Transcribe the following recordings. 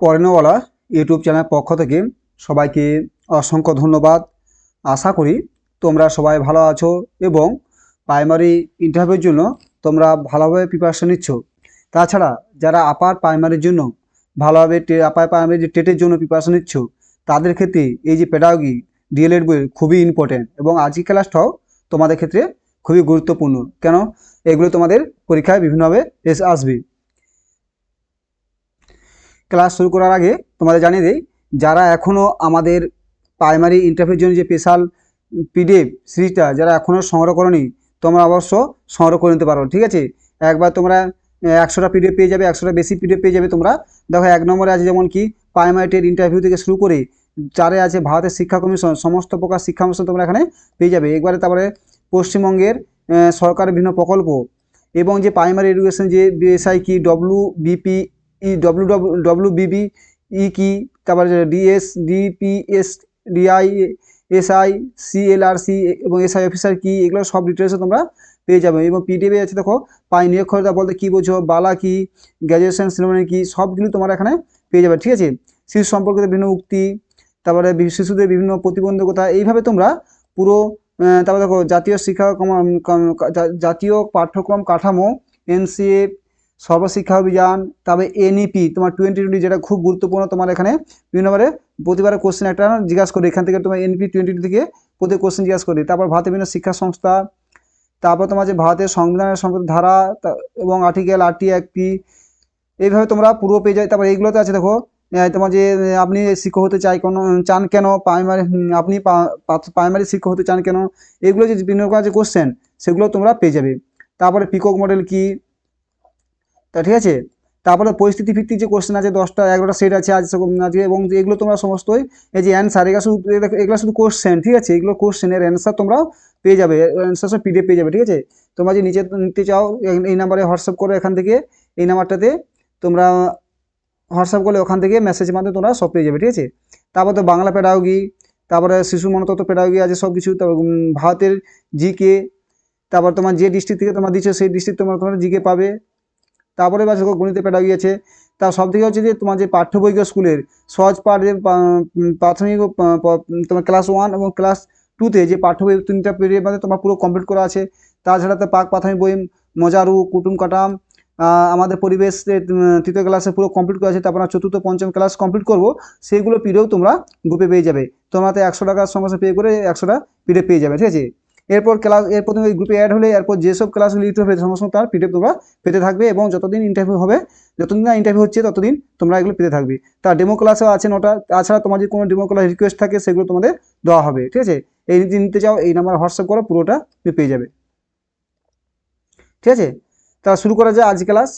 পড়ানোওয়ালা YouTube channel পক্ষ থেকে সবাইকে অসংখ্য ধন্যবাদ। আশা করি তোমরা সবাই ভালো আছো এবং প্রাইমারি ইন্টারভিউর জন্য তোমরা ভালোভাবে প্রিপারেশন নিচ্ছ। তাছাড়া যারা আপার প্রাইমারির জন্য ভালোভাবে আপার প্রাইমারি যে টেটের জন্য প্রিপারেশন নিচ্ছ, তাদের ক্ষেত্রে এই যে পেডাগি ডিএলএড বই খুবই ইম্পর্টেন্ট এবং আজকের ক্লাসটাও তোমাদের ক্ষেত্রে খুবই গুরুত্বপূর্ণ। কেন? এগুলো তোমাদের পরীক্ষায় বিভিন্নভাবে এসে আসবে। ক্লাস শুরু করার আগে তোমাদের জানিয়ে দিই, যারা এখনও আমাদের প্রাইমারি ইন্টারভিউর জন্য যে স্পেশাল পিডিএফ সিরিজটা যারা এখনও সংগ্রহ করনি, তোমরা অবশ্য সংগ্রহ করে নিতে পারো, ঠিক আছে? একবার তোমরা একশোটা পিডিএফ পেয়ে যাবে, একশোটা বেশি পিডিএফ পেয়ে যাবে তোমরা। দেখো, এক নম্বরে আছে যেমন কি প্রাইমারি টেট ইন্টারভিউ থেকে শুরু করে চারে আছে ভারতের শিক্ষা কমিশন, সমস্ত প্রকার শিক্ষা কমিশন তোমরা এখানে পেয়ে যাবে। একবারে তারপরে পশ্চিমবঙ্গের সরকারের বিভিন্ন প্রকল্প, এবং যে প্রাইমারি এডুকেশন যে বিএসআই কি W BP E W W BB E কি তারপরে DS DPS DI SI CLRC এবং এসআই অফিসার কি এগুলো সব ডিটেলসে তোমরা পেয়ে যাবে। এবং পিডিএফে আছে দেখো পাই নিরক্ষরতা বলতে কী বোঝো, বালা কি গ্র্যাজুয়েশন সিনেমানি কি সবগুলো তোমরা এখানে পেয়ে যাবে, ঠিক আছে? শিশু সম্পর্কিত বিভিন্ন উক্তি, তারপরে শিশুদের বিভিন্ন প্রতিবন্ধকতা, এইভাবে তোমরা পুরো তারপরে দেখো জাতীয় শিক্ষা জাতীয় পাঠ্যক্রম কাঠামো এনসিএ সর্বশিক্ষা অভিযান, তারপরে এনইপি তোমার টোয়েন্টি টোয়েন্টি যেটা খুব গুরুত্বপূর্ণ, তোমার এখানে বিভিন্নবারে প্রতিবারে কোশ্চেন একটা জিজ্ঞাসা করি। এখান থেকে তোমার এনপি টোয়েন্টি থেকে প্রতি কোশ্চেন জিজ্ঞাসা করি। তারপর ভারতের বিভিন্ন শিক্ষা সংস্থা, তারপর তোমার যে ভারতের সংবিধানের সম্পর্ক ধারা এবং আর্টিকেল আরটি একটি এইভাবে তোমরা পুরো পেয়ে যায় তারপর এইগুলোতে আছে দেখো তোমার যে আপনি শিক্ষক হতে চাই কোনো, চান কেন? প্রাইমারি আপনি প্রাইমারি শিক্ষক হতে চান কেন? এগুলো যে বিভিন্ন রকম যে কোশ্চেন সেগুলো তোমরা পেয়ে যাবে। তারপরে পিকক মডেল কি? তা ঠিক আছে? তারপরে পরিস্থিতি ভিত্তিক যে কোশ্চেন আছে, দশটা, এগারোটা সেট আছে আজ আজকে এবং এগুলো তোমরা সমস্তই এই যে অ্যান্সার এগুলো শুধু, এগুলো- শুধু কোশ্চেন ঠিক আছে? এগুলো কোশ্চেনের অ্যান্সার তোমরা পেয়ে যাবে অ্যান্সার সব পিডিএফ পেয়ে যাবে, ঠিক আছে? তোমরা যে নিচে নিতে চাও, এই- নাম্বারে হোয়াটসঅ্যাপ করো এখান থেকে, এই নাম্বারটাতে তোমরা হোয়াটসঅ্যাপ করলে ওখান থেকে মেসেজের মাধ্যমে তোমরা সব পেয়ে যাবে, ঠিক আছে? তারপর তো বাংলা পেডাগি তারপরে শিশু মনতত্ত্ব পেডাগি আছে সব কিছু, তারপর ভারতের জিকে তারপর তোমার যে ডিস্ট্রিক্ট থেকে তোমরা দিচ্ছ, সেই ডিস্ট্রিক্ট তোমরা তোমরা জিকে পাবে। তারপরে বা গণিতে পেডাগি আছে তার সব থেকে হচ্ছে যে তোমার যে পাঠ্য বই স্কুলের সহজ পাঠ প্রাথমিক তোমার ক্লাস ওয়ান এবং ক্লাস টুতে যে পাঠ্য বই তিনটা পিরিয়ড মধ্যে তোমার পুরো কমপ্লিট করা আছে। তাছাড়া তো পাক প্রাথমিক বই, মজারু, কুটুম কাটাম আমাদের পরিবেশ তৃতীয় ক্লাসে পুরো কমপ্লিট করা আছে। তারপর চতুর্থ, পঞ্চম ক্লাস কমপ্লিট করব। সেইগুলো পিডিএফ তোমরা গ্রুপে পেয়ে যাবে। তোমরা তো একশো টাকার সঙ্গে পে করে একশোটা পিডিএফ পেয়ে যাবে, ঠিক আছে? এরপর ক্লাস এরপর তুমি গ্রুপে অ্যাড হলে, এরপর যেসব ক্লাসগুলো সঙ্গে সঙ্গে তার পিডিএফ তোমরা পেতে থাকবে এবং যতদিন ইন্টারভিউ হবে, যতদিন না ইন্টারভিউ হচ্ছে, ততদিন তোমরা এগুলো পেতে থাকবে। তার ডেমো ক্লাসও আছে নটা, তাছাড়া তোমার যদি কোনো ডেমো ক্লাস রিকোয়েস্ট থাকে, সেগুলো তোমাদের দেওয়া হবে, ঠিক আছে? এই যদি নিতে চাও, এই নাম্বার হোয়াটসঅ্যাপ করো, পুরোটা তুমি পেয়ে যাবে। ঠিক আছে? তা শুরু করা যায় আজ ক্লাস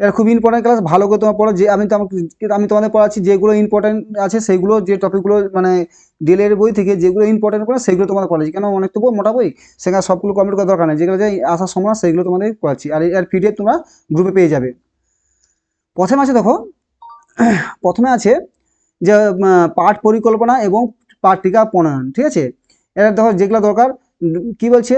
এটা খুব ইম্পর্টেন্ট ক্লাস ভালো করে তোমার পড়া। যে আমি তো আমাকে, আমি তোমাদের পড়াচ্ছি, যেগুলো ইম্পর্টেন্ট আছে সেগুলো, যে টপিকগুলো মানে ডিএলএর বই থেকে যেগুলো ইম্পর্টেন্ট করে সেগুলো তোমাদের পড়াচ্ছি। কেন, অনেক তো বই, মোটা বই, সেখানে সবগুলো কমপ্লিট করার দরকার নেই। যেগুলো যে আসার সময় সেগুলো তোমাদের পড়াচ্ছি। আর এর পিডিএফ তোমরা গ্রুপে পেয়ে যাবে। প্রথমে আছে দেখো, প্রথমে আছে যে পাঠ পরিকল্পনা এবং পাঠ টিকা প্রণয়ন, ঠিক আছে? এটা দেখো যেগুলো দরকার কি বলছে?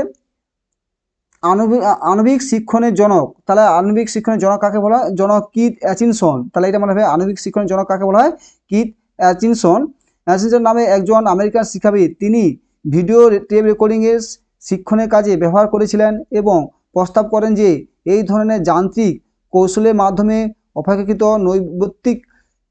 আণবিক আণবিক শিক্ষণের জনক। তাহলে আণবিক শিক্ষণের জনক কাকে বলা হয়? জনক কিট অ্যাচিনসন। তাহলে এটা মনে হবে আণবিক শিক্ষণের জনক কাকে বলা হয়? কিট অ্যাচিনসন। অ্যাচিনসন নামে একজন আমেরিকান শিক্ষাবিদ, তিনি ভিডিও টেপ রেকর্ডিংয়ের শিক্ষণের কাজে ব্যবহার করেছিলেন এবং প্রস্তাব করেন যে, এই ধরনের যান্ত্রিক কৌশলের মাধ্যমে অপেক্ষাকৃত নৈবত্তিক,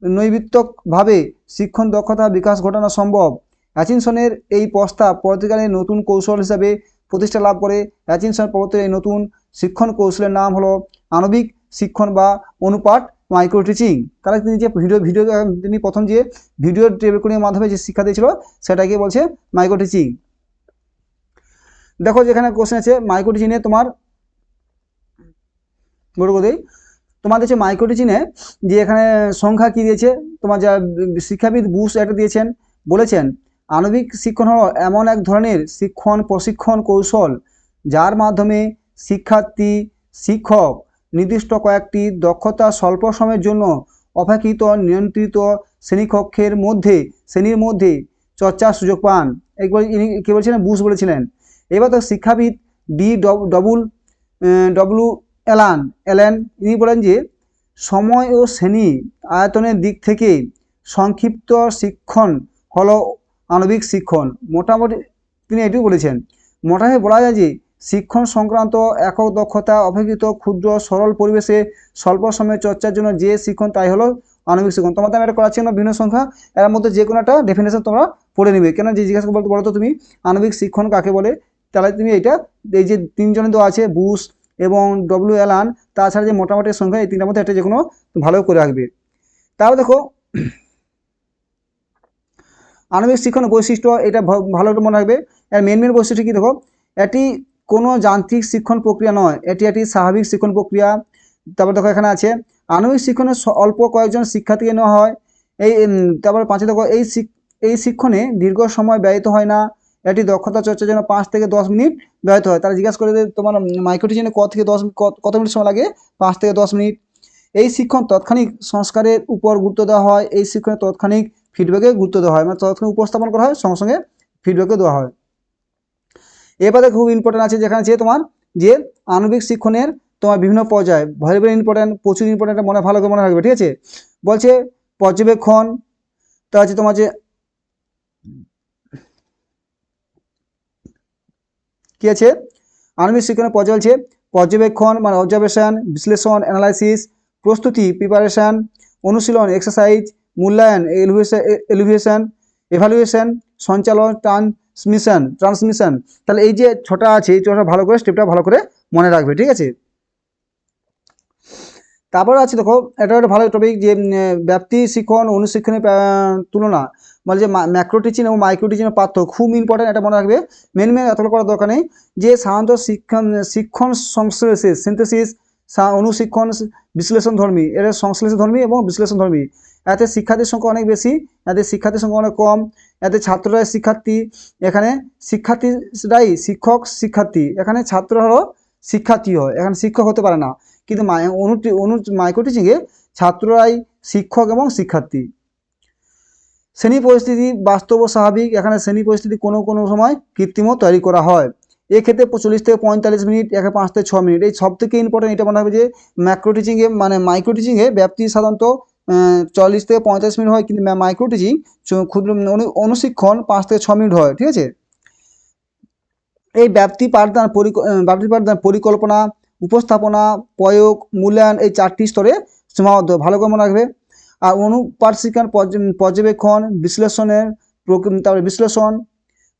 নৈবিত্তকভাবে শিক্ষণ দক্ষতা বিকাশ ঘটানো সম্ভব। অ্যাচিনসনের এই প্রস্তাব পরবর্তীকালে নতুন কৌশল হিসাবে প্রতিষ্ঠা লাভ করে প্রাচীন অ্যাচিনসন প্রবর্তিত এই নতুন শিক্ষণ কৌশলের নাম হলো আণবিক শিক্ষণ বা অনুপাত মাইক্রো টিচিং তাহলে তিনি যে ভিডিও ভিডিও তিনি প্রথম যে ভিডিও রেকর্ডিংয়ের মাধ্যমে যে শিক্ষা দিয়েছিল সেটাকে বলছে মাইক্রো টিচিং দেখো যেখানে কোশ্চেন আছে মাইক্রো টিচিংয়ে তোমার বড় দেই তোমার দিয়েছে মাইক্রো টিচিংয়ে যে এখানে সংখ্যা কি দিয়েছে, তোমার যা শিক্ষাবিদ বুশ একটা দিয়েছেন, বলেছেন আণবিক শিক্ষণ হলো এমন এক ধরনের শিক্ষণ প্রশিক্ষণ কৌশল যার মাধ্যমে শিক্ষার্থী, শিক্ষক নির্দিষ্ট কয়েকটি দক্ষতা স্বল্প সময়ের জন্য অপেক্ষিত নিয়ন্ত্রিত শ্রেণীকক্ষের মধ্যে, শ্রেণির মধ্যে চর্চার সুযোগ পান। একবার ইনি কে বলছিলেন? বুশ বলেছিলেন। এবার তো শিক্ষাবিদ ডি ডবল ডবল এলান, এলেন। ইনি বলেন যে, সময় ও শ্রেণি আয়তনের দিক থেকে সংক্ষিপ্ত শিক্ষণ হলো আণবিক শিক্ষণ। মোটামুটি তিনি এটিও বলেছেন, মোটামুটি বলা যায় যে শিক্ষণ সংক্রান্ত একক দক্ষতা অপেক্ষিত ক্ষুদ্র সরল পরিবেশে স্বল্প সময়ে চর্চার জন্য যে শিক্ষণ, তাই হলো আণবিক শিক্ষণ। তোমাদের আমি এটা করাচ্ছি না বিভিন্ন সংখ্যা, এর মধ্যে যে কোনো একটা ডেফিনেশন তোমরা পড়ে নিবে। কেন যে জিজ্ঞাসা বলতে বলো তো তুমি, আণবিক শিক্ষণ কাকে বলে? তাহলে তুমি এটা, এই যে তিনজনে তো আছে বুশ এবং ডব্লিউ এলান তাছাড়া যে মোটামুটি সংখ্যা, এই তিনটার মধ্যে একটা যে কোনো ভালো করে রাখবে তাও দেখো আণবিক শিক্ষণ বৈশিষ্ট্য, এটা ভালো মনে রাখবে। এর মেন মেন বৈশিষ্ট্য কী দেখো? এটি কোনো যান্ত্রিক শিক্ষণ প্রক্রিয়া নয়। এটি একটি স্বাভাবিক শিক্ষণ প্রক্রিয়া। তারপর দেখো এখানে আছে, আণবিক শিক্ষণে অল্প কয়েকজন শিক্ষার্থীকে নেওয়া হয়। এই তারপর পাঁচে দেখো, এই এই শিক্ষণে দীর্ঘ সময় ব্যয়িত হয় না। এটি দক্ষতা চর্চার জন্য পাঁচ থেকে দশ মিনিট ব্যয়িত হয়। তারা জিজ্ঞাসা করে তোমার মাইক্রোটিজনে ক থেকে দশ কত মিনিট সময় লাগে? পাঁচ থেকে দশ মিনিট। এই শিক্ষণ তৎক্ষণিক সংস্কারের উপর গুরুত্ব দেওয়া হয়। এই শিক্ষণে তৎক্ষণিক ফিডব্যাকে গুরুত্ব দেওয়া হয় মানে তৎক্ষণিক উপস্থাপন করা হয়, সঙ্গে সঙ্গে ফিডব্যাকে দেওয়া হয়। এবারে খুব ইম্পর্টেন্ট আছে যেখানে আছে তোমার যে আণবিক শিক্ষণের তোমার বিভিন্ন পর্যায়ে ভেরি ইম্পর্টেন্ট প্রচুর ইম্পর্টেন্ট মনে, ভালো করে মনে রাখবে, ঠিক আছে? বলছে পর্যবেক্ষণ তা আছে তোমার যে কি আছে? আণবিক শিক্ষণের পর্যায়ে বলছে পর্যবেক্ষণ মানে অবজারভেশন বিশ্লেষণ অ্যানালাইসিস প্রস্তুতি প্রিপারেশন অনুশীলন এক্সারসাইজ মূল্যায়ন এলিভেশন এভালুয়েশন সঞ্চালন ট্রান্সমিশন ট্রান্সমিশন তাহলে এই যে ছটা আছে, এই ছটা ভালো করে স্টেপটা ভালো করে মনে রাখবে, ঠিক আছে? তারপর আছে দেখো, এটা একটা ভালো টপিক যে ব্যাপ্তি, শিক্ষণ, অনুশিক্ষণের তুলনা। মানে যে ম্যাক্রো টিচিং এবং মাইক্রো টিচিংয়ের পার্থক্য খুব ইম্পর্টেন্ট এটা মনে রাখবে। মেন মেন এতগুলো করার দরকার নেই। যে সাধারণত শিক্ষণ শিক্ষণ সংশ্লেষিস সিনথেসিস অনুশিক্ষণ বিশ্লেষণ ধর্মী এর সংশ্লেষ ধর্মী এবং বিশ্লেষণ ধর্মী এতে শিক্ষার্থীর সংখ্যা অনেক বেশি, এতে শিক্ষার্থীর সংখ্যা অনেক কম, এতে ছাত্ররাই শিক্ষার্থী, এখানে শিক্ষার্থীরাই শিক্ষক, শিক্ষার্থী। এখানে ছাত্র হলো শিক্ষার্থী হয়, এখানে শিক্ষক হতে পারে না। কিন্তু মাই- অনু মাইক্রো টিচিংয়ে ছাত্ররাই শিক্ষক এবং শিক্ষার্থী। শ্রেণি পরিস্থিতি বাস্তব ও স্বাভাবিক, এখানে শ্রেণি পরিস্থিতি কোনো কোনো সময় কৃত্রিমও তৈরি করা হয়। এক্ষেত্রে চল্লিশ থেকে পঁয়তাল্লিশ মিনিট, একে পাঁচ থেকে ছ মিনিট, এই সব থেকে ইম্পর্টেন্ট এটা মনে হবে যে ম্যাক্রো টিচিংয়ে মানে মাইক্রো টিচিংয়ে ব্যাপ্তি সাধারণত চল্লিশ থেকে পঁয়তাল্লিশ মিনিট হয়, কিন্তু মাইক্রো টিচিং ক্ষুদ্র অনু, অনুশিক্ষণ পাঁচ থেকে ছ মিনিট হয়, ঠিক আছে? এই ব্যাপ্তি পাঠদান ব্যাপ্তি পাঠদান পরিকল্পনা, উপস্থাপনা, প্রয়োগ, মূল্যায়ন এই চারটি স্তরে সীমাবদ্ধ। ভালো করে মনে রাখবে। আর অনুপাত শিক্ষণ পর্যবেক্ষণ, বিশ্লেষণের তারপরে বিশ্লেষণ,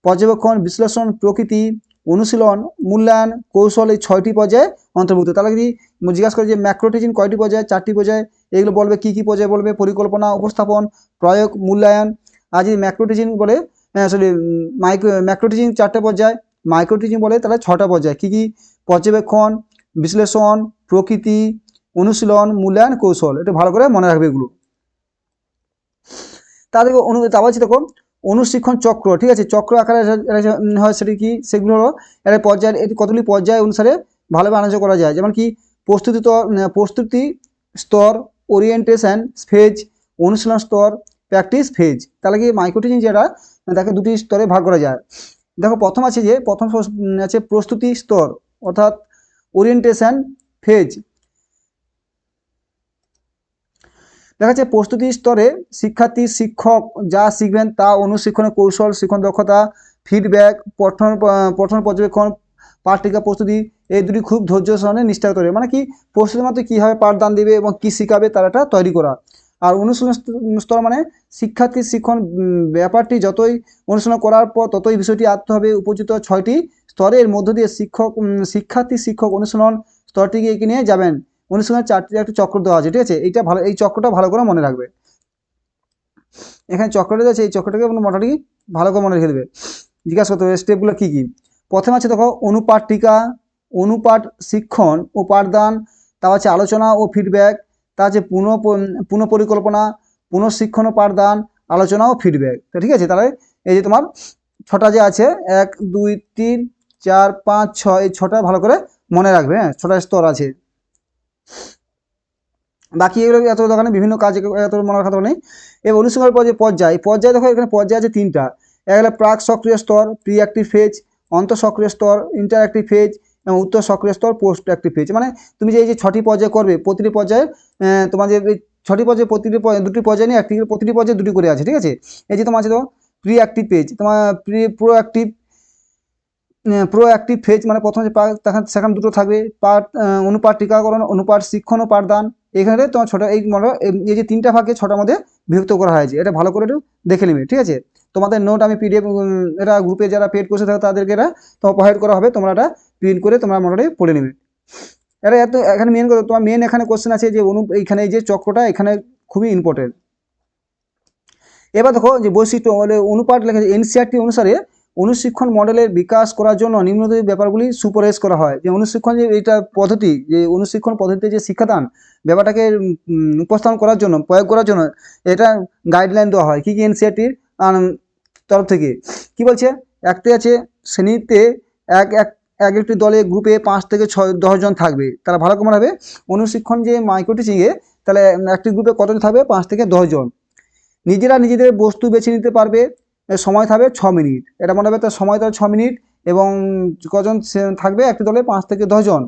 পর্যবেক্ষণ, বিশ্লেষণ প্রকৃতি, অনুশীলন, মূল্যায়ন, কৌশল এই ছয়টি পর্যায়ে অন্তর্ভুক্ত। তাহলে যদি জিজ্ঞাসা করে যে ম্যাক্রো টিচিং কয়টি পর্যায়ে? চারটি পর্যায়ে। এগুলো বলবে কী কী পর্যায়ে বলবে, পরিকল্পনা, উপস্থাপন, প্রয়োগ, মূল্যায়ন, আর যদি ম্যাক্রোটিচিং বলে সরি মাইক্রো ম্যাক্রোটিচিং চারটে পর্যায় মাইক্রোটিচিং বলে তাহলে ছটা পর্যায়, কী কী? পর্যবেক্ষণ, বিশ্লেষণ, প্রকৃতি, অনুশীলন, মূল্যায়ন, কৌশল এটা ভালো করে মনে রাখবে এগুলো। তাদের অনু, তারপর হচ্ছে দেখো, অনুশিক্ষণ চক্র, ঠিক আছে? চক্র আকারে এটা- এটা হয় সেটি কি? সেগুলো হলো, এর পর্যায়ে, এটি কতগুলি পর্যায় অনুসারে ভালোভাবে আলোচনা করা যায়? যেমন কি, প্রস্তুতি প্রস্তুতি স্তর ওরিয়েন্টেশন ফেজ অনুশীলন স্তর প্র্যাকটিস ফেজ তাহলে কি মাইক্রোটিচিং যেটা তাকে দুটি স্তরে ভাগ করা যায়। দেখো, প্রথম আছে যে, প্রথম আছে প্রস্তুতি স্তর, অর্থাৎ ওরিয়েন্টেশন ফেজ দেখা যাচ্ছে প্রস্তুতি স্তরে শিক্ষার্থী, শিক্ষক যা শিখবেন তা অনুশিক্ষণের কৌশল, শিক্ষণ দক্ষতা ফিডব্যাক পঠন পঠন পর্যবেক্ষণ পাঠটিকা প্রস্তুতি এই দুটি খুব ধৈর্য সহনে নিষ্ঠা করে। মানে কি প্রস্তুতি মাত্র কীভাবে পাঠদান দেবে এবং কী শিখাবে তার একটা তৈরি করা। আর অনুশীলন স্তর- মানে শিক্ষার্থী শিক্ষণ ব্যাপারটি যতই অনুশীলন করার পর ততই বিষয়টি আত্ম হবে। উপযুক্ত ছয়টি স্তরের মধ্য দিয়ে শিক্ষক শিক্ষার্থী শিক্ষক অনুশীলন স্তরটিকে এগিয়ে নিয়ে যাবেন। অনুশীলনের চারটি একটা চক্র দেওয়া আছে, ঠিক আছে? এইটা ভালো, এই চক্রটা ভালো করে মনে রাখবে। এখানে চক্রটা আছে, এই চক্রটাকে মোটামুটি ভালো করে মনে রেখে দেবে। জিজ্ঞাসা করতে হবে স্টেপগুলো কী কী? প্রথমে আছে দেখো, অনুপাত টিকা অনুপাত শিক্ষণ ও পাঠদান তা আছে আলোচনা ও ফিডব্যাক তা আছে পুনঃ, পুনঃপরিকল্পনা, পুনঃশিক্ষণ ও পাঠদান আলোচনা ও ফিডব্যাক তো ঠিক আছে, তাহলে এই যে তোমার ছটা যে আছে, এক, দুই, তিন, চার, পাঁচ, ছয়, এই ছটা ভালো করে মনে রাখবে হ্যাঁ ছটা স্তর আছে। বাকি এগুলো এত দোকানে বিভিন্ন কাজ এত মনে রাখা নেই। এবার অনুশীলনের পর যে পর্যায়। পর্যায় দেখো, এখানে পর্যায় আছে তিনটা। এক হলো প্রাক সক্রিয় স্তর প্রি অ্যাক্টিভ ফেজ অন্ত সক্রিয় স্তর ইন্টারঅ্যাক্টিভ ফেজ এবং উত্তর সক্রিয় স্তর পোস্ট অ্যাক্টিভ ফেজ মানে তুমি যে এই যে ছটি পর্যায়ে করবে, প্রতিটি পর্যায়ে তোমার যে এই ছটি পর্যায়ে, প্রতিটি দুটি পর্যায়ে নিয়ে একটি প্রতিটি পর্যায়ে দুটি করে আছে, ঠিক আছে? এই যে তোমার আছে তো প্রি অ্যাক্টিভ পেজ তোমার pre pro active pro active phase মানে প্রথমে যে সেখানে দুটো থাকবে। পার্ট অনুপাত টিকাকরণ, অনুপাত শিক্ষণ ও পাঠদান। এখানে তোমার ছটা, এই মনে এই যে তিনটা ভাগে ছটার মধ্যে বিভক্ত করা হয়েছে। এটা ভালো করে একটু দেখে নেবে, ঠিক আছে? তোমাদের নোট আমি পিডিএফ এটা গ্রুপে যারা পেড করছে থাকে তাদেরকে এটা তোমার প্রোভাইড করা হবে। তোমরা এটা প্রিন্ট করে তোমরা মোটামুটি পড়ে নেবে। এটা এত, এখানে মেন কথা, তোমার মেন এখানে কোশ্চেন আছে যে অনু এইখানে এই যে চক্রটা, এখানে খুবই ইম্পর্টেন্ট এবার দেখো যে বৈশিষ্ট্য অনুপাত লেখা এনসিআরটি অনুসারে অনুশিক্ষণ মডেলের বিকাশ করার জন্য নিম্নলিখিত ব্যাপারগুলি সুপারিশ করা হয়। যে অনুশিক্ষণ যে এইটা পদ্ধতি, যে অনুশিক্ষণ পদ্ধতিতে যে শিক্ষাদান, ব্যাপারটাকে উপস্থাপন করার জন্য, প্রয়োগ করার জন্য, এটা গাইডলাইন দেওয়া হয়। কী কী এনসিআরটির তরফ থেকে। কি বলছে? একটি আছে, শ্রেণীতে এক এক এক একটি দলে গ্রুপে পাঁচ থেকে ছয় দশজন থাকবে। তারা ভালো কমন হবে? অনুশিক্ষণ যে মাইক্রো টিচিংয়ে তাহলে একটি গ্রুপে কতজন থাকবে? পাঁচ থেকে দশজন নিজেরা নিজেদের বস্তু বেছে নিতে পারবে সময় থাকবে ছ মিনিট। এটা মনে হবে তার সময় তার ছ মিনিট এবং কজন থাকবে? একটি দলে পাঁচ থেকে দশজন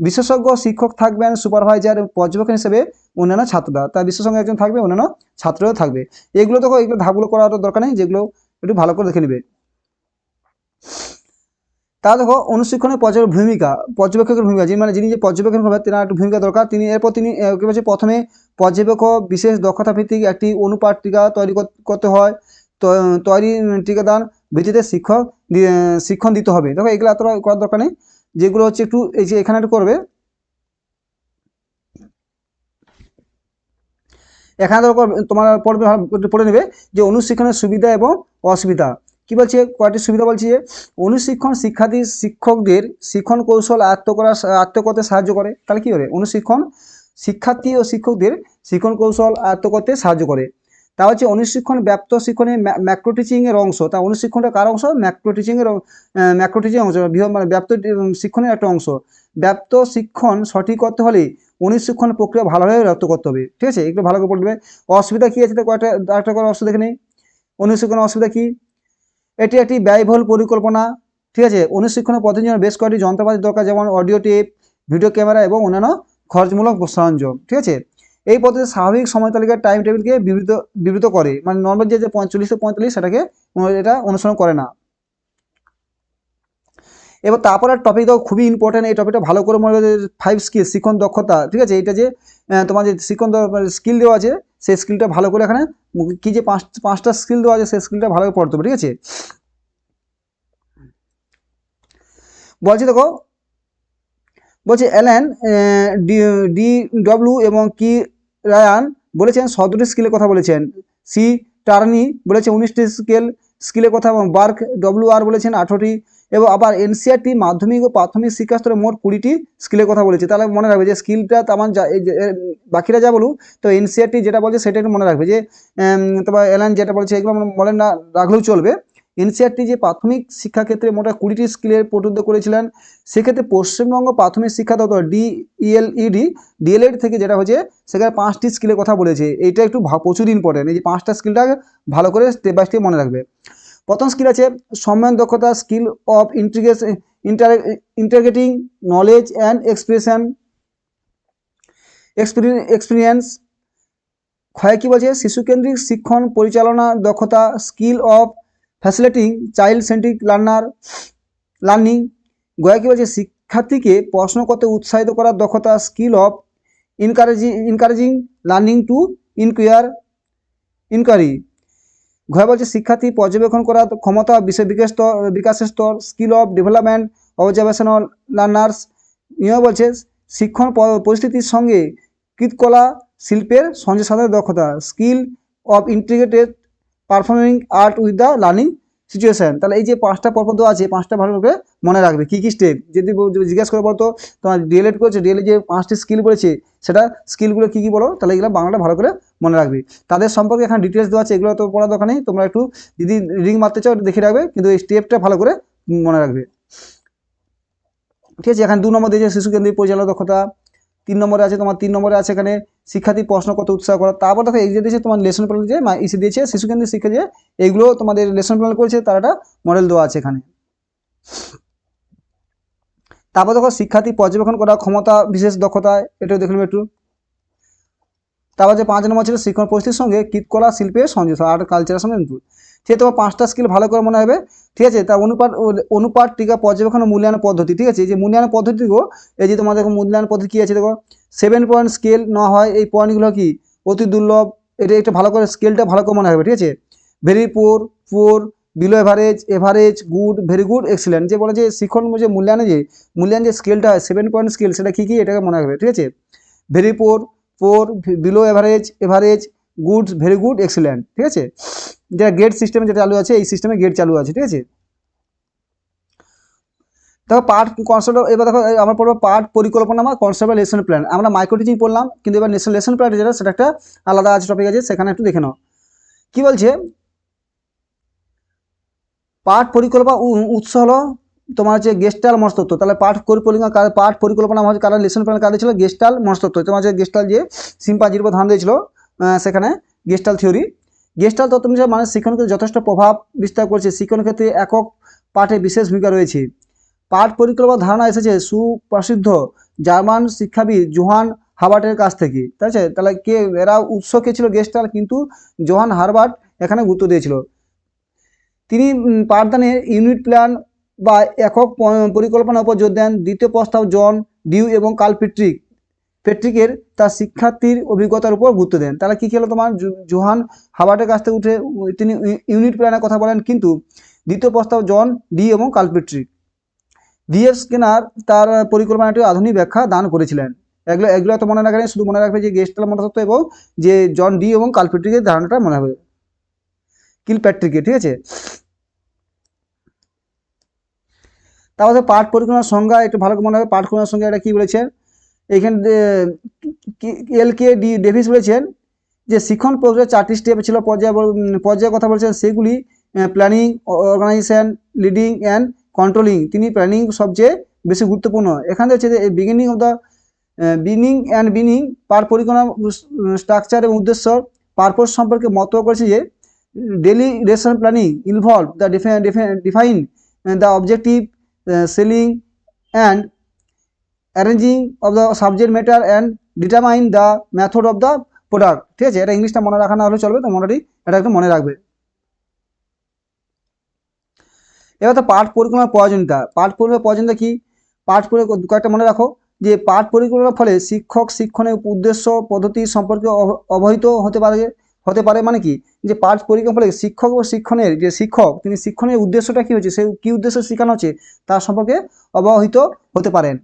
বিশেষজ্ঞ শিক্ষক থাকবেন সুপারভাইজার, পর্যবেক্ষণ হিসেবে অন্যান্য ছাত্ররা। তার বিশেষজ্ঞ একজন থাকবে, অন্যান্য ছাত্ররাও থাকবে। এগুলো তো এগুলো ধাপগুলো করার দরকার নেই। যেগুলো একটু ভালো করে দেখে নেবে। তা দেখো, অনুশিক্ষণের পর্যবেক্ষণ ভূমিকা, পর্যবেক্ষকের ভূমিকা যিনি মানে যিনি যে পর্যবেক্ষণ করবেন তেনার একটু ভূমিকা দরকার। তিনি, এরপর তিনি কি বলছে, প্রথমে পর্যবেক্ষক বিশেষ দক্ষতা ভিত্তিক একটি অনুপাত টিকা তৈরি করতে হয়। তৈরি টিকাদান ভিত্তিতে শিক্ষক শিক্ষণ দিতে হবে। দেখো, এগুলো এতটা করার দরকার নেই। যেগুলো হচ্ছে একটু, এই যে এখানে একটু করবে এখানে ধরো তোমার পড়বে পড়ে নেবে যে অনুশিক্ষণের সুবিধা এবং অসুবিধা। কি বলছে? কয়েকটি সুবিধা বলছি যে, অনুশিক্ষণ শিক্ষার্থী শিক্ষকদের শিক্ষণ কৌশল আয়ত্ত করা আয়ত্ত করতে সাহায্য করে। তাহলে কী করে? অনুশিক্ষণ শিক্ষার্থী ও শিক্ষকদের শিক্ষণ কৌশল আয়ত্ত করতে সাহায্য করে। তা হচ্ছে অনুশিক্ষণ ব্যাপ্ত শিক্ষণে ম্যাক্রো টিচিংয়ের অংশ। তা অনুশিক্ষণটা কার অংশ? ম্যাক্রো টিচিংয়ের ম্যাক্রো টিচিং অংশ, বৃহৎ মানে ব্যাপ্ত শিক্ষণের একটা অংশ। ব্যাপ্ত শিক্ষণ সঠিক করতে হলে অনুশিক্ষণ প্রক্রিয়া ভালোভাবে রপ্ত করতে হবে। ঠিক আছে? একটু ভালো করে পড়বে। অসুবিধা কী আছে? কয়েকটা একটা করে অসুবিধা নেই। অনুশিক্ষণের অসুবিধা কী? এটি একটি ব্যয়বহুল পরিকল্পনা। ঠিক আছে? অনুশিক্ষণের পদ্ধতির জন্য বেশ কয়েকটি যন্ত্রপাতি দরকার, যেমন অডিও টেপ, ভিডিও ক্যামেরা এবং অন্যান্য খরচমূলক সরঞ্জাম। ঠিক আছে? এই পদ্ধতি স্বাভাবিক সময় তালিকার টাইম টেবিলকে বিবৃত বিবৃত করে। মানে নর্মাল যে যে পঁয়তাল্লিশ সেটাকে এটা অনুসরণ করে না। এবার তারপর আর টপিক দাও খুবই ইম্পর্টেন্ট এই টপিকটা ভালো করে মনে ফাইভ স্কিল শিক্ষণ দক্ষতা, ঠিক আছে? এটা যে তোমার যে শিক্ষণ স্কিল দেওয়া আছে, সেই স্কিলটা ভালো করে এখানে কি যে পাঁচ, পাঁচটা স্কিল দেওয়া আছে, সেই স্কিলটা ভালো করে পড়তে হবে, ঠিক আছে? বলছি দেখো, বলছে অ্যালেন ডি ডি ডব্লিউ এবং কি রায়ান বলেছেন সতেরোটি স্কিলের কথা বলেছেন। সি টার্নি বলেছে উনিশটি স্কেল স্কিলের কথা এবং বার্ক ডব্লিউ আর বলেছেন আঠেরোটি এবং আবার এনসিআরটি মাধ্যমিক ও প্রাথমিক শিক্ষা স্তরে মোট কুড়িটি স্কিলের কথা বলেছে। তাহলে মনে রাখবে যে স্কিলটা তেমন বাকিরা যা বলুক, তো এনসিআরটি যেটা বলছে সেটা মনে রাখবে যে তোমার এলান যেটা বলছে এগুলো বলেন না রাখলেও চলবে। এনসিআরটি যে প্রাথমিক শিক্ষাক্ষেত্রে মোটা কুড়িটি স্কিলের প্রতিনিধিত্ব করেছিলেন, সেক্ষেত্রে পশ্চিমবঙ্গ প্রাথমিক শিক্ষা দপ্তর ডিইএলইডি ডিএলএড থেকে যেটা হচ্ছে সেখানে পাঁচটি স্কিলের কথা বলেছে। এইটা একটু প্রচুর ইম্পর্টেন্ট এই যে পাঁচটা স্কিলটা ভালো করে স্টেপ বাই স্টেপ মনে রাখবে। প্রথম স্কিল আছে সম্মান দক্ষতা skill of integrates inter integrating knowledge and expression experience ক্ষয় কী বলছে? শিশুকেন্দ্রিক শিক্ষণ পরিচালনা দক্ষতা skill of facilitating, child centric learner, learning Gaya কী বলছে শিক্ষার্থীকে প্রশ্ন করতে উৎসাহিত করার দক্ষতা, skill of encouraging encouraging, learning to enquire, enquiry. ঘরে বলছে শিক্ষার্থী পর্যবেক্ষণ করার ক্ষমতা বিষয় বিকাশ বিকাশের স্তর, skill of development, observational learners. নিয়ে বলছে, শিক্ষণ পরিস্থিতির সঙ্গে কৃতকলা শিল্পের সংযোগ সাধনের দক্ষতা, skill of integrated performing art with the learning situation তাহলে এই যে পাঁচটা পর্ব দেওয়া আছে, পাঁচটা ভালো করে মনে রাখবে। কী কী স্টেপ যদি জিজ্ঞেস করে বলতো তোমার ডিএলএড করেছে ডিএলএড যে পাঁচটি স্কিল বলেছে সেটা স্কিলগুলো কী কী বলো? তাহলে এগুলো বাংলাটা ভালো করে মনে রাখবে। তাদের সম্পর্কে এখানে ডিটেলস দেওয়া আছে, এগুলো তো পড়ার দরকার নেই তোমরা একটু যদি রিডিং মারতে চাও, দেখে রাখবে, কিন্তু এই স্টেপটা ভালো করে মনে রাখবে। ঠিক আছে, এখানে দু নম্বর দিয়েছে শিশু কেন্দ্রিক পরিচালনা দক্ষতা। তিন নম্বরে আছে, তোমার তিন নম্বরে আছে এখানে শিক্ষার্থী প্রশ্ন কত, উৎসাহ করা, তারপর দেখো এই যে দিয়েছে তোমার লেসন প্ল্যান যে ইসি দিয়েছে শিশু কেন্দ্রিক শিক্ষা যে, এইগুলো তোমাদের লেসন প্ল্যান করেছে, তার একটা মডেল দেওয়া আছে এখানে। তারপর দেখো শিক্ষার্থী পর্যবেক্ষণ করা ক্ষমতা, বিশেষ দক্ষতা এটাও দেখলাম একটু। তারপর যে পাঁচ নম্বর ছিল শিক্ষণ পরিস্থিতির সঙ্গে কীটকলা শিল্পের সংযোগ আর্ট কালচারের সঙ্গে ঠিক আছে, তোমার পাঁচটা স্কিল ভালো করে মনে হবে। ঠিক আছে তা অনুপাত অনুপাত টিকা পর্যবেক্ষণ মূল্যায়ন পদ্ধতি। ঠিক আছে যে মূল্যায়ন পদ্ধতিও এই যে তোমাদের মূল্যায়ন পদ্ধতি কী আছে দেখো? সেভেন পয়েন্ট স্কেল নেওয়া হয়, এই পয়েন্টগুলো কি? অতি দুর্লভ, এটা একটা ভালো করে স্কেলটা ভালো করে মনে হবে, ঠিক আছে? Very poor poor below average average good very good excellent যে বলে যে শিক্ষণ যে মূল্যায়নে যে, মূল্যায়ন যে স্কেলটা হয় সেভেন পয়েন্ট স্কেল সেটা কী কী? এটাকে মনে রাখবে, ঠিক আছে? Very poor poor below average average good very good excellent ঠিক আছে? যেটা গেট সিস্টেমে যেটা চালু আছে, এই সিস্টেমে গেট চালু আছে, ঠিক আছে? দেখো পার্ট কনসেপ্ট এবার দেখো আমরা পড়ব পার্ট পরিকল্পনা বা কনসেপ্ট লেসন প্ল্যান আমরা মাইক্রো টিচিং পড়লাম, কিন্তু এবার লেসন লেসন প্ল্যান যেটা, সেটা একটা আলাদা আছে টপিক আছে, সেখানে একটু দেখে নাও। কী বলছে? পাঠ পরিকল্পনা উৎস হলো তোমার হচ্ছে গেস্টাল মনস্তত্ব, তাহলে পাঠ পরিকল্পনা কার- পাঠ পরিকল্পনা হচ্ছে কারণ লেসন প্ল্যান কাদের ছিল? গেস্টাল মনস্তত্ব। তোমার যে গেস্টাল যে সিম্পাজির উপর ধান দিয়েছিল সেখানে গেস্টাল থিওরি। গেস্টাল তত্ত্ব অনুসারে মানুষ শিক্ষণকে যথেষ্ট প্রভাব বিস্তার করছে শিক্ষণ ক্ষেত্রে একক পাঠে বিশেষ ভূমিকা রয়েছে। পাঠ পরিকল্পনা ধারণা এসেছে সুপ্রসিদ্ধ জার্মান শিক্ষাবিদ জোহান হাবার্টের কাছ থেকে। ঠিক আছে? তাহলে কে, এরা উৎস কে ছিল গেস্টাল? কিন্তু জোহান হারবার্ট এখানে গুরুত্ব দিয়েছিল। তিনি পাঠদানের ইউনিট প্ল্যান বা একক পরিকল্পনার উপর জোর দেন। দ্বিতীয় প্রস্তাব জন ডিউ এবং কাল পেট্রিক পেট্রিকের তার শিক্ষার্থীর অভিজ্ঞতার উপর গুরুত্ব দেন। তাহলে কী খেলো তোমার? জোহান হাবার্টের কাছ থেকে উঠে তিনি ইউনিট প্ল্যানের কথা বলেন। কিন্তু দ্বিতীয় প্রস্তাব জন ডি এবং কাল পেট্রিক ডিএফ স্কেনার তার পরিকল্পনাটি আধুনিক ব্যাখ্যা দান করেছিলেন। এগুলো এগুলো তো মনে রাখবেন শুধু মনে রাখবে যে গেস্টাল মনস্তত্ত্ব এবং যে জন ডি এবং কাল পেট্রিকের ধারণাটা মনে হবে। কিল প্যাট্রিকের, ঠিক আছে? তারপরে পাঠ পরিকল্পনার সংজ্ঞা, একটু ভালো মনে হবে, পাঠ পরিকল্পনার সংজ্ঞা এটা কী বলেছেন? এখানে এল কে ডি, ডেভিস বলেছেন যে শিক্ষণ প্রক্রিয়ার চারটি স্টেপ ছিল, পর্যায় পর্যায়ের কথা বলেছেন, সেগুলি planning organisation leading and controlling তিনি প্ল্যানিং সবচেয়ে বেশি গুরুত্বপূর্ণ। এখানে হচ্ছে যে beginning of the beginning and beginning per পরিকল্পনা স্ট্রাকচার এবং উদ্দেশ্য পারপোজ সম্পর্কে মন্তব্য করেছে যে daily lesson planning involve the define the objective selecting and arranging of the subject matter and determine the method of the product ঠিক আছে? এটা ইংলিশটা মনে রাখা না হলে চলবে, তো মোটামুটি এটা একটু মনে রাখবে। এবার তো পাঠ পরিকল্পনার প্রয়োজনীয়তা। পাঠ পরিকল্পনার প্রয়োজনীয়তা কি? পাঠ পরি কয়েকটা মনে রাখো, যে পাঠ পরিকল্পনার ফলে শিক্ষক শিক্ষণের উদ্দেশ্য, পদ্ধতি সম্পর্কে অব- অবহিত হতে পারে। হতে পারে মানে কি? যে পাঠ পরিকল্পনার ফলে শিক্ষক ও শিক্ষণের যে শিক্ষক, তিনি শিক্ষণের উদ্দেশ্যটা কী হচ্ছে? সে কী উদ্দেশ্য শেখানো হচ্ছে? তার সম্পর্কে অবহিত হতে পারেন।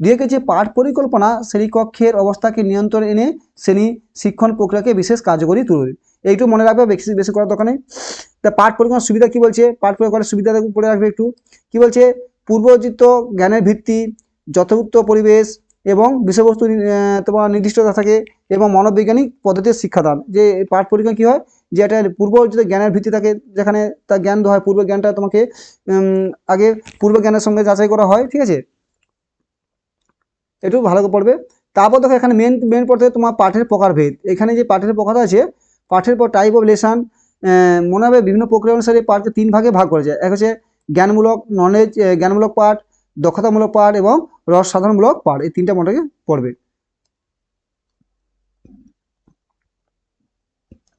দিয়ে যে পাঠ পরিকল্পনা শ্রেণীকক্ষের অবস্থাকে নিয়ন্ত্রণে এনে শ্রেণি শিক্ষণ প্রক্রিয়াকে বিশেষ কার্যকরী তুলবে এইটু মনে রাখবে, বেশি বেশি করার দোকানে তা পাঠ পরিকল্পনার সুবিধা কি বলছে? পাঠ পরিকল্পনার সুবিধা পড়ে রাখবে একটু। কি বলছে? পূর্বজিত জ্ঞানের ভিত্তি যথোচিত পরিবেশ এবং বিষয়বস্তু তোমার নির্দিষ্টতা থাকে এবং মনোবৈজ্ঞানিক পদ্ধতির শিক্ষাদান। যে পাঠ পরীক্ষা কী হয়? যে একটা পূর্বজিত জ্ঞানের ভিত্তি থাকে, যেখানে তার জ্ঞান দেওয়া হয়, পূর্ব জ্ঞানটা তোমাকে আগে পূর্ব জ্ঞানের সঙ্গে যাচাই করা হয়, ঠিক আছে? একটু ভালো পড়বে। তারপর দেখো, এখানে মেন মেন পড়তে তোমার পাঠের প্রকারভেদ। এখানে যে পাঠের প্রকার আছে, পাঠের পর টাইপ অফ লেসন মনে হবে বিভিন্ন প্রক্রিয়া অনুসারে পাঠকে তিন ভাগে ভাগ করা যায়। এক হচ্ছে জ্ঞানমূলক নলেজ জ্ঞানমূলক পাঠ দক্ষতামূলক পাঠ এবং রস সাধারণমূলক পাঠ এই তিনটা মোটাকে পড়বে।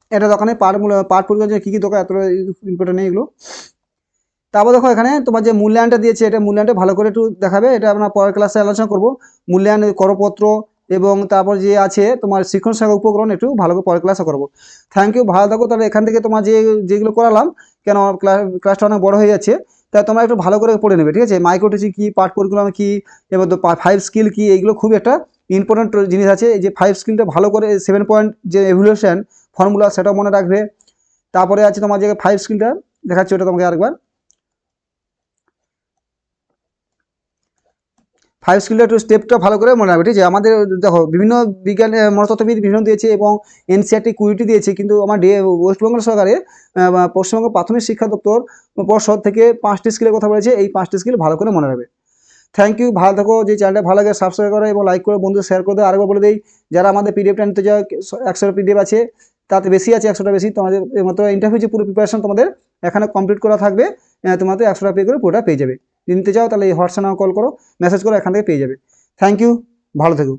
এটা দোকানে পাঠ মূল- পাঠ পরিকল্পনা কী কী দোকান এত ইম্পর্টেন্ট নেই এগুলো। তারপর দেখো এখানে তোমার যে মূল্যায়নটা দিয়েছে, এটা মূল্যায়নটা ভালো করে একটু দেখাবে। এটা আমরা পরের ক্লাসে আলোচনা করব। মূল্যায়ন করপত্র এবং তারপর যে আছে তোমার শিক্ষণ সেবা উপকরণ, একটু ভালো করে পরের ক্লাসে করব। থ্যাংক ইউ ভালো থাকো। তাহলে এখান থেকে তোমার যে, যেগুলো করালাম, কেন ক্লাস ক্লাসটা অনেক বড় হয়ে যাচ্ছে। তা তোমরা একটু ভালো করে পড়ে নেবে, ঠিক আছে? মাইক্রো কী পার্ট করিকুলাম কী এবার ফাইভ স্কিল কী, এইগুলো খুব একটা ইম্পর্টেন্ট জিনিস আছে। যে ফাইভ স্কিলটা ভালো করে সেভেন পয়েন্ট যে এভলিউশন ফর্মুলা সেটাও মনে রাখবে। তারপরে আছে তোমার যে ফাইভ স্কিলটা দেখাচ্ছি, ওটা তোমাকে আরেকবার। ফাইভ স্কিলটা একটু স্টেপটা ভালো করে মনে রাখবে, ঠিক আছে? আমাদের দেখো, বিভিন্ন বিজ্ঞান, মনস্তত্ত্ববিদ বিভিন্ন দিয়েছে এবং এনসিআরটি কুইটি দিয়েছে, কিন্তু আমার ডে ওয়েস্টবেঙ্গল সরকারের পশ্চিমবঙ্গ প্রাথমিক শিক্ষা দপ্তর পর্ষদ থেকে পাঁচটি স্কিলের কথা বলেছে, এই পাঁচটি স্কিল ভালো করে মনে রাখবে। থ্যাংক ইউ ভালো থাকো, যে চ্যানেলটা ভালো লাগে সাবস্ক্রাইব করো এবং লাইক করে বন্ধু শেয়ার করে দেয় আরেকবার বলে দিই, যারা আমাদের পিডিএফটা নিতে চাও, একশোটা পিডিএফ আছে, তাতে বেশি আছে, একশোটা বেশি, তোমাদের মাত্র ইন্টারভিউ যে পুরো প্রিপারেশন তোমাদের এখানে কমপ্লিট করা থাকবে তোমাদের একশোটা পে করে পুরোটা পেয়ে যাবে। নিতে চাও তাহলে এই হোয়াটসঅ্যাপ কল করো মেসেজ করো, এখান থেকে পেয়ে যাবে। থ্যাংক ইউ ভালো থেকো।